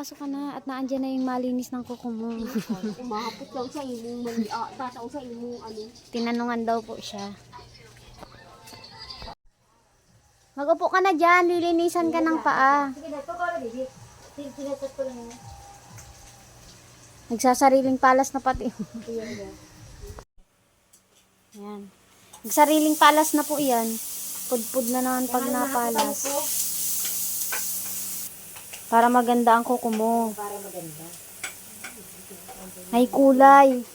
pasok ka na at naandyan na yung malinis ng kuko mo. Umahapot lang sa imong mali, ah, tataw sa imong ano. Tinanungan daw po siya. Mag-upo ka na dyan, lilinisan ka ng paa. Sige ko na, baby. Tinatat ko lang. Nagsasariling palas na pati. Yan. Nagsariling palas na po yan. Pudpud na naman pag napalas. Para maganda ang kuko mo. Para maganda. May kulay.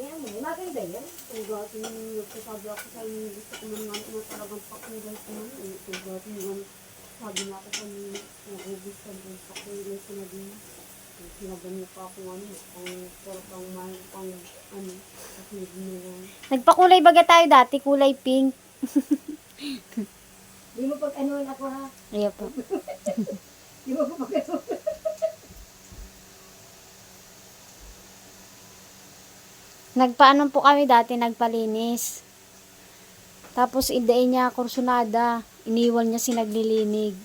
Yan, maganda yan. Kung dati nagsasabi ako sa inyo, gusto ko man nga na talagang pakulay ko man. Kung dati naman, sabi nga ako sa inyo, nagugustuhan ko sa kulay ko na din. Pa ako ano, ang pero pang may pang ano, kasi hindi na lang. Nagpakulay baga tayo dati, kulay pink. Di mo pag ano ako ha? Ayan po. Ano? Nagpaano po kami dati, nagpalinis. Tapos idain niya kursunada. Iniwan niya si naglilinig.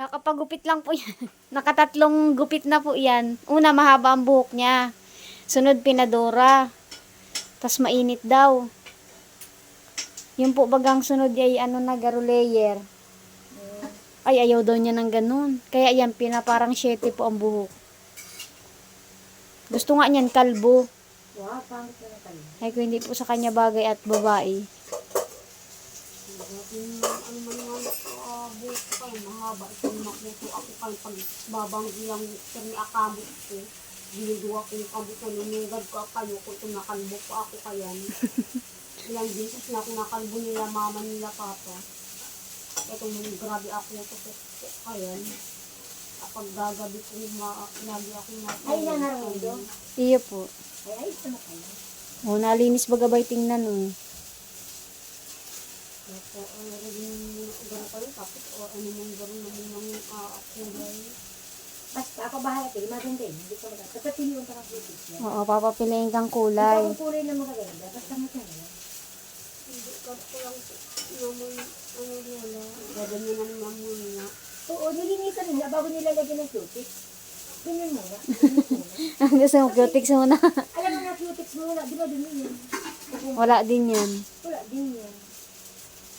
Kakapagupit lang po yan. Nakatatlong gupit na po yan. Una, mahaba ang buhok niya. Sunod, pinadora. Tapos mainit daw. Yung po bagang sunod ay ano na, garo layer. Ay, ayaw daw niya ng ganun. Kaya yan, pinaparang 7 po ang buhok. Gusto nga niyan, kalbo. Wow, pangit na tayo. Ay, kung hindi po sa kanya bagay at babae. Ano man nga uh, buhok ko kayo, mahaba. Ito ako kayo pag babang ilang kami akamot ko. Biniduwa ko yung kamot ko. Nunugad ko kayo kung ito nakalbo ko ako kayan. Ilang beses na ako nakalbo nila mama nila papa. Ito mong grabe ako ito ko kayan. Kapag gagabi ko, ma lagi ako ma... Ay, nangarang ito? Iyo po. Ay, ay, ito na kayo. O, nalinis bagabay tingnan o. Opo, ang naging gano'n kayo, tapos o ano mong gano'n na mong uh, kulay. Basta ako bahala kayo, maganda yun. Hindi ko maganda. Basta piliwan ka ng niya. Oo, papapiliin kang Ito kulay. ang kulay na magaganda. Basta maganda. Hindi ko lang naman ano lola. Gaganyan na naman muna. Oo, nilinisan nila bago nilalagyan ng cutex. Ganyan muna. Gusto mo, cutics muna. Alam mo na cutex muna, di ba dumi yun? Wala din yan. Wala din yan.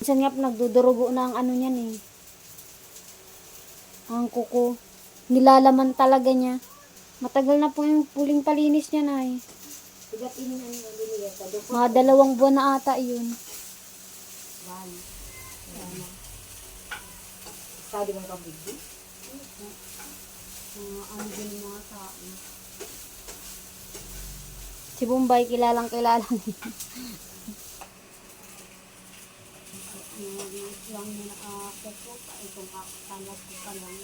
Minsan nga nagdudurugo na ang ano niyan eh. Ang kuko. Nilalaman talaga niya. Matagal na po yung puling palinis niya na eh. Mga dalawang buwan na ata yun. One. Ano? Study mong kabigdi? Uh, ano din mga tao. Si Bombay, kilalang kilala niya. Lang na ako po. Itong kakanap ko pa lang.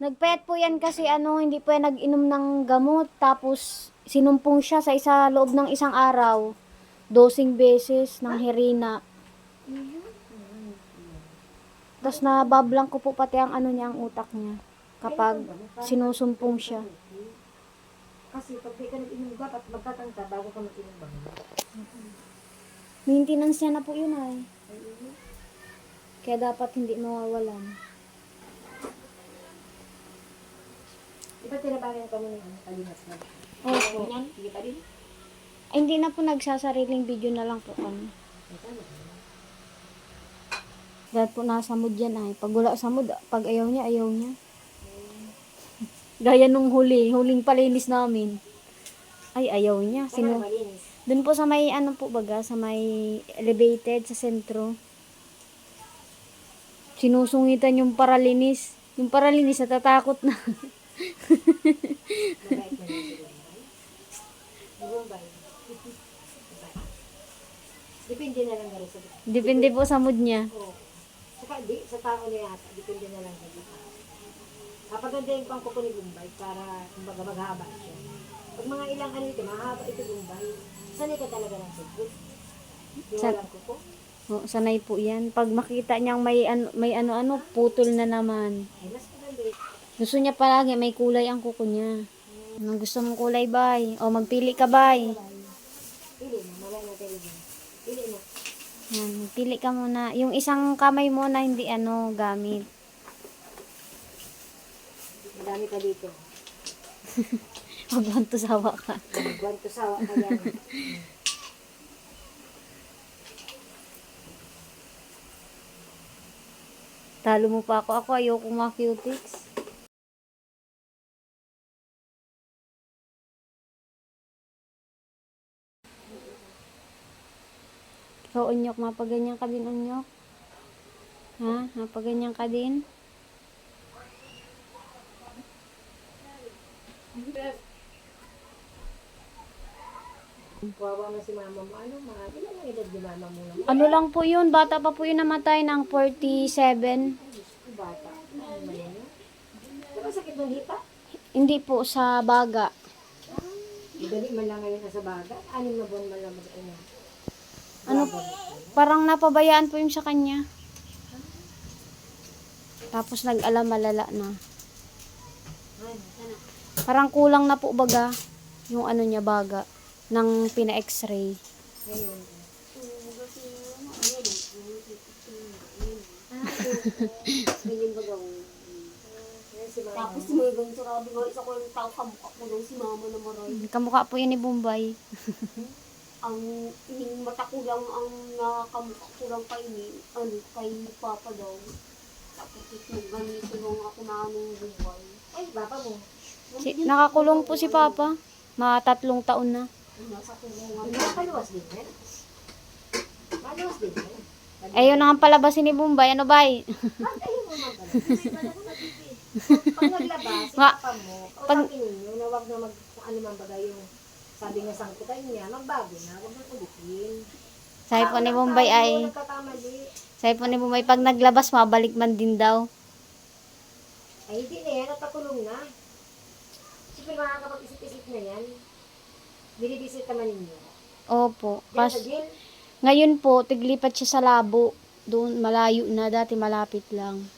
Nagpet po yan kasi ano, hindi po yan nag-inom ng gamot. Tapos, sinumpong siya sa isa loob ng isang araw. Dosing beses ng herina. Tapos nabablang ko po pati ang ano niya, ang utak niya. Kapag sinusumpong siya. Kasi pag di ka nag-inom dapat magtatangka bago ka mag-inom ba? Maintenance niya na po yun ay. Kaya dapat hindi mawawalan. Di ba tinabagan kami ng kalingas na? Opo. Sige pa din? Ay, hindi na po nagsasariling video na lang po kami. Dahil po nasa mood yan ay. Pag wala sa mood, pag ayaw niya, ayaw niya. Gaya nung huli, huling palinis namin. Ay, ayaw niya. Sino, dun po sa may, ano po baga, sa may elevated, sa sentro. Sinusungitan yung paralinis. Yung paralinis, natatakot na. Mabait na. Depende na lang sa Depende po sa mood niya. Oo. Saka di, sa tao na yata, depende na lang sa dito. Kapag yung pang kuko ni Bombay para kumbaga maghaba siya. Pag mga ilang ano ito, mahaba ito Bombay. Sanay ka talaga ng sipot. Yung Sa- walang kuko. O, sanay po yan. Pag makita niyang may, ano, may ano-ano, putol na naman. Ay, mas maganda. Gusto niya palagi, may kulay ang kuko niya. Anong gusto mong kulay, bay? O, magpili ka, bay. Pili mo, mamaya na tayo dyan. Pili mo. Yan, pili ka muna. Yung isang kamay mo na hindi ano gamit. Madami ka dito. Huwag mong tusawa ka. Buwan to sawa ka yan. Talo mo pa ako. Ako ayoko mga cutics. Unyok, mapaganyan ka din, unyok. Ha? Mapaganyan ka din? Kawawa na si mama mo. Ano, mga ilan ang edad ni mama mo naman? Ano lang po yun, bata pa po yun namatay ng 47. Bata. Ano ba yan? Diba sakit ng hita? Hindi po sa baga. Madali man lang ngayon nasa baga. Anim na buwan man lang mag-ina. Ano, parang napabayaan po yung sa kanya. Tapos nag-alam malala na. Parang kulang na po baga yung ano niya baga ng pina-x-ray. Tapos may ganito sabi nga isa ko yung tao kamukha ko daw si mama na maray. Kamukha po yun ni Bombay. Ang yung mata ko lang ang nakamukha ko lang kay ni, ano, kay Papa daw. Tapos nag ganito lang ako na anong buhay. Ay, baba mo. Si, nakakulong po si Papa. Mga tatlong taon na. Nasa kulungan. Nakakaluwas din yan. Maluwas din yan. Ayun na ang palabasin ni Bombay. Ano ba? Mo. Hindi pa naman nagpipil. Pag naglabas, si Ma- papa mo, pag- kausapin ninyo na wag na mag, kung sabi nga sangkutan niya, magbago na, wag na ulitin. Sabi po ni Bombay ay, nagkakamali. sabi po ni Bombay, pag naglabas, mabalik man din daw. Ay, hindi na yan, natakulong na. Siyempre makakapag-isip-isip na yan. Binibisit naman ninyo. Opo. Yan Pas, sa jail, ngayon po, tiglipat siya sa labo. Doon, malayo na. Dati malapit lang.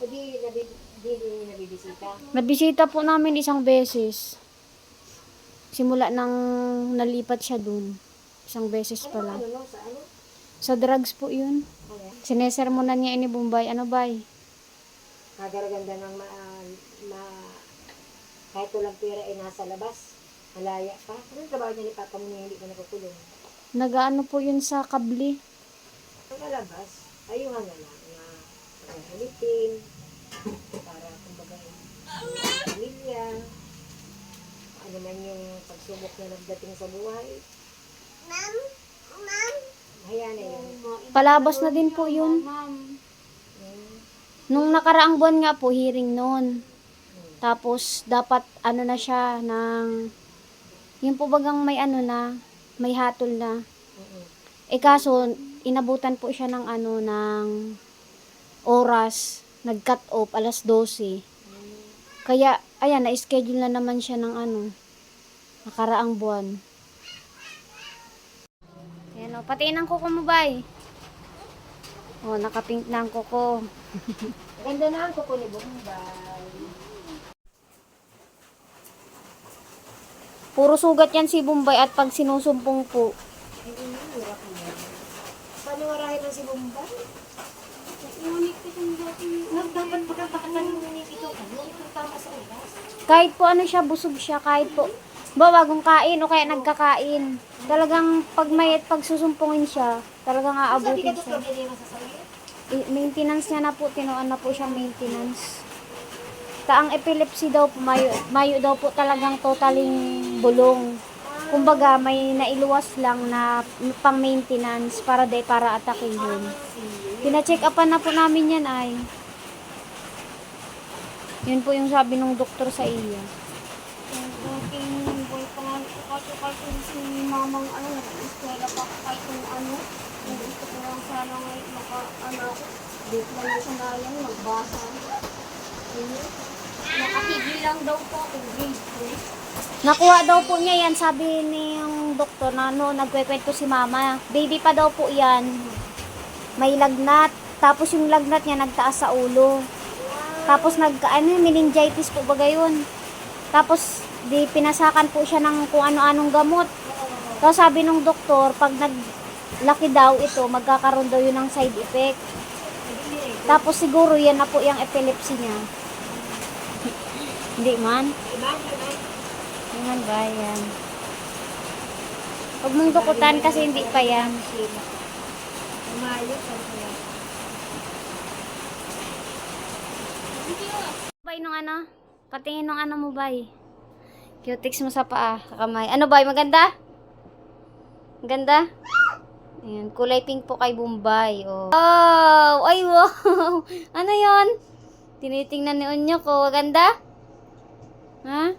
o di, nabi, di, di nabibisita. Nabisita po namin isang beses. Simula nang nalipat siya doon. Isang beses pa lang. sa drugs po yun. Sinesermonan niya ini Bombay. Ano ba? Kagaraganda ng ma, ma, kahit walang pera ay nasa labas. Malaya pa. Ano trabaho niya ni Papa mo hindi ka nakukulong? Nagaano po yun sa kabli. Ang malabas, ayuhan na lang na uh, ulitin para kumbaga yung pamilya, ano man yung pagsubok na nagdating sa buhay. Ma'am? Ma'am? Hayaan na yun. Palabas na din po yun. Ma'am. Nung nakaraang buwan nga po, hearing noon. Tapos, dapat ano na siya ng... Yung po bagang may ano na, may hatol na. Eh kaso, inabutan po siya ng ano, ng oras. Nag-cut off, alas 12. Kaya, ayan, na-schedule na naman siya ng ano, nakaraang buwan. Ayan o, patiin ang kuko mo, bay. O, nakapink na ang kuko. Ganda na ang kuko ni Bombay. Puro sugat yan si Bombay at pag sinusumpong po. Ay, yun hirap niya. Paano marahin ang si oras. Kahit po ano siya, busog siya, kahit po, ba, wagong kain o kaya nagkakain. Talagang pag may pag susumpungin siya, talagang aabutin siya. I- maintenance niya na po, tinuan na po siya maintenance. Ta ang epilepsy daw po, mayo, mayo daw po talagang totaling bulong. Kumbaga, may nailuwas lang na pang maintenance para day para atakin yun. Pina-check upan na po namin yan ay. Yun po yung sabi ng doktor sa iya. Yung dating boy pa nga yung si mamang ano, nag-eskwela pa kahit yung ano, kung gusto ko lang sana ngayon maka, ako, dito lang yung sanayan, magbasa. Nakatigil lang daw po ako, grade 3. Nakuha daw po niya yan, sabi ni yung doktor na no, nagkwekwento si mama. Baby pa daw po yan. May lagnat. Tapos yung lagnat niya nagtaas sa ulo. Tapos nag, ano, meningitis po ba yun? Tapos, di pinasakan po siya ng kung ano-anong gamot. Tapos sabi nung doktor, pag nag, laki daw ito, magkakaroon daw yun ng side effect. Tapos siguro yan na po yung epilepsy niya. Hindi man. Man ba yan? Huwag mong dukutan kasi hindi pa yan. Bay nung ano? Patingin nung ano mo, bay. Cutix mo sa paa, sa kamay. Ano, bay? Maganda? Maganda? Ayan, kulay pink po kay Bombay. Oh. oh ay, wow! Ano yon? Tinitingnan ni Unyo ko. Maganda? Ha?